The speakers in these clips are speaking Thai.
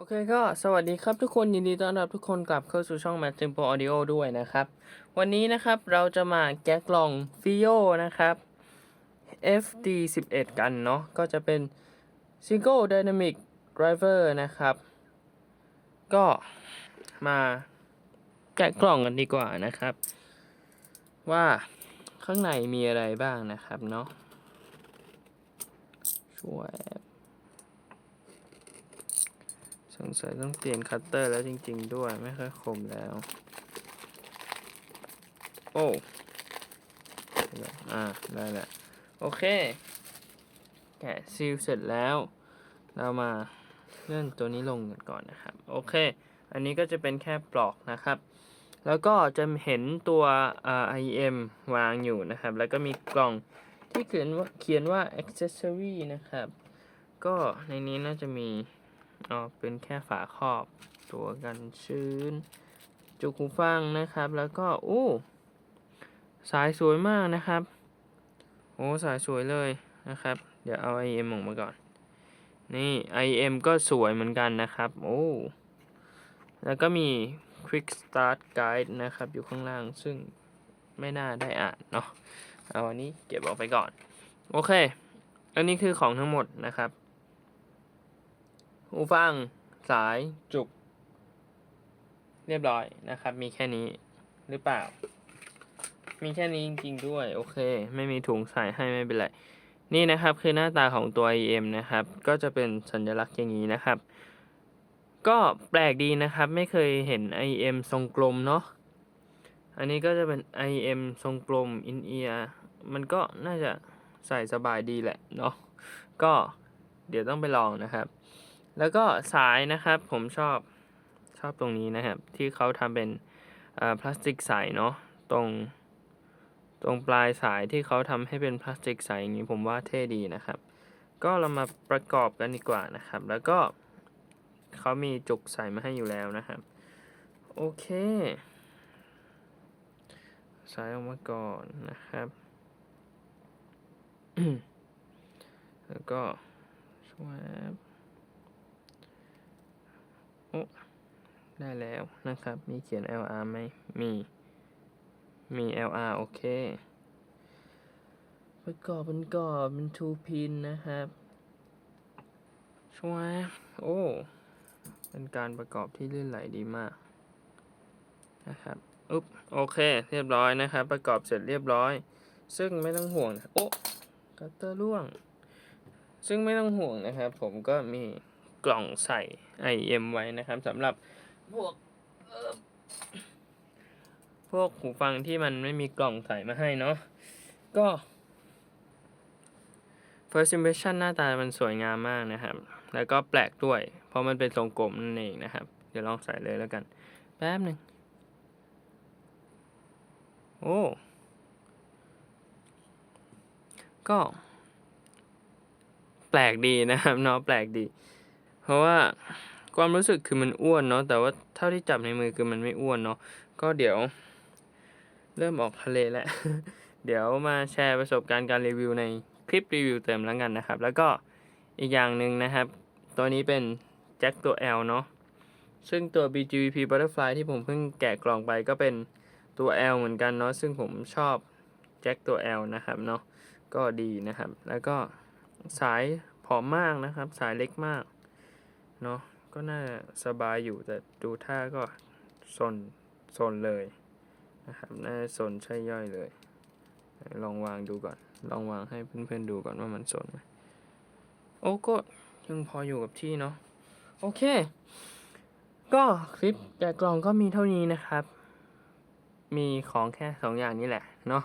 โอเคก็สวัสดีครับทุกคนยินดีต้อนรับทุกคนกลับเข้าสู่ช่อง Matt Tempo Audio ด้วยนะครับ วันนี้นะครับเราจะมาแกะกล่อง FIO นะครับ FD11 กันเนาะก็จะเป็น Single Dynamic Driver นะครับ ก็มาแกะกล่องกันดีกว่านะครับ ว่าข้างในมีอะไรบ้างนะครับเนาะช่วย สงสัยต้องเปลี่ยนคัตเตอร์แล้วจริง ๆ ด้วยไม่ค่อยคมแล้ว โอ้อ่าได้แล้วโอเค แกะซีลเสร็จแล้ว เรามาเลื่อนตัวนี้ลงกันก่อนนะครับ โอเค อันนี้ก็จะเป็นแค่ปลอกนะครับ แล้วก็จะเห็นตัวอ่า IM วางอยู่นะครับ แล้วก็มีกล่องที่เขียนว่าเขียนว่า accessory นะครับ ก็ในนี้น่าจะมี อ๋อเป็นแค่ฝาครอบตัวกันชื้น จุกหูฟังนะครับ แล้วก็โอ้สายสวยมากนะครับ โอ้สายสวยเลยนะครับ เดี๋ยวเอา IM ออกมาก่อน นี่ IM ก็สวยเหมือนกันนะครับ โอ้ แล้วก็มี Quick Start Guide นะครับ อยู่ข้างล่างซึ่งไม่น่าได้อ่านเนาะ เอาอันนี้เก็บออกไปก่อน โอเค อันนี้คือของทั้งหมดนะครับ หูฟัง สายจุก เรียบร้อยนะครับ มีแค่นี้หรือเปล่า มีแค่นี้จริงๆด้วย โอเค ไม่มีถุงใส่ให้ไม่เป็นไร นี่นะครับคือหน้าตาของตัว IM นะครับ ก็จะเป็นสัญลักษณ์อย่างนี้นะครับ ก็แปลกดีนะครับ ไม่เคยเห็น IM ทรงกลมเนาะ อันนี้ก็จะเป็น IM ทรงกลม in ear มันก็น่าจะใส่สบายดีแหละเนาะ ก็เดี๋ยวต้องไปลองนะครับ แล้วก็สายนะครับผมชอบชอบตรงนี้นะครับ ที่เขาทำเป็นพลาสติกใสเนาะตรงตรงปลายสายที่เขาทำให้เป็นพลาสติกใสอย่างนี้ผมว่าเท่ดีนะครับ ก็เรามาประกอบกันดีกว่านะครับ แล้วก็เขามีจุกใส่มาให้อยู่แล้วนะครับ โอเค สายออกมาก่อนนะครับ แล้วก็สวบ โอ้ ได้แล้วนะครับ มีเขียน LR ไหม มี มี LR โอเค ประกอบเป็นกรอบเป็น two pin นะครับช่วยโอ้ เป็นการประกอบที่ลื่นไหลดีมาก นะครับอุ๊บโอเค เรียบร้อยนะครับ ประกอบเสร็จเรียบร้อย ซึ่งไม่ต้องห่วงนะโอ้กัตเตอร์ร่วง ซึ่งไม่ต้องห่วงนะครับ ผมก็มีกล่องใส่ IM ไว้นะครับสำหรับ พวกพวกหูฟังที่มันไม่มีกล่องใส่มาให้เนาะก็ first impression หน้าตามันสวยงามมากนะครับ แล้วก็แปลกด้วย เพราะมันเป็นทรงกลมนั่นเองนะครับ เดี๋ยวลองใส่เลยแล้วกัน แป๊บหนึ่งโอ้ ก็ แปลกดีนะครับเนาะแปลกดี เพราะว่า ความรู้สึกคือมันอ้วนเนาะแต่ว่าเท่าที่จับในมือคือมันไม่อ้วนเนาะก็เดี๋ยว เริ่มออกทะเลแล้ว เดี๋ยวมาแชร์ประสบการณ์การรีวิวในคลิปรีวิวเต็มแล้วกันนะครับ แล้วก็อีกอย่างหนึ่งนะครับ ตัวนี้เป็นแจ็คตัว L เนาะซึ่งตัว BGVP Butterfly ที่ผมเพิ่งแกะกล่องไปก็เป็นตัว L เหมือนกันเนาะซึ่งผมชอบแจ็คตัว L นะครับเนาะก็ดีนะครับ แล้วก็สายผอมมากนะครับ สายเล็กมากเนาะ ก็น่าสบายอยู่แต่ดูท่าก็ซนซนเลยนะครับน่าซนใช่ย่อยเลย ลองวางดูก่อน ลองวางให้เพื่อนๆดูก่อนว่ามันซนไหมโอ้ก็ยังพออยู่กับที่เนาะโอเค ก็คลิปแกะกล่องก็มีเท่านี้นะครับ มีของแค่สองอย่างนี้แหละเนาะ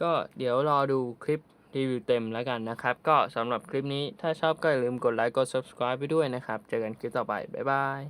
ก็เดี๋ยวรอดูคลิป รีวิวเต็มแล้วกันนะครับ ก็สำหรับคลิปนี้ถ้าชอบก็อย่าลืมกดไลค์กด subscribe ไปด้วยนะครับ เจอกันคลิปต่อไป บ๊ายบาย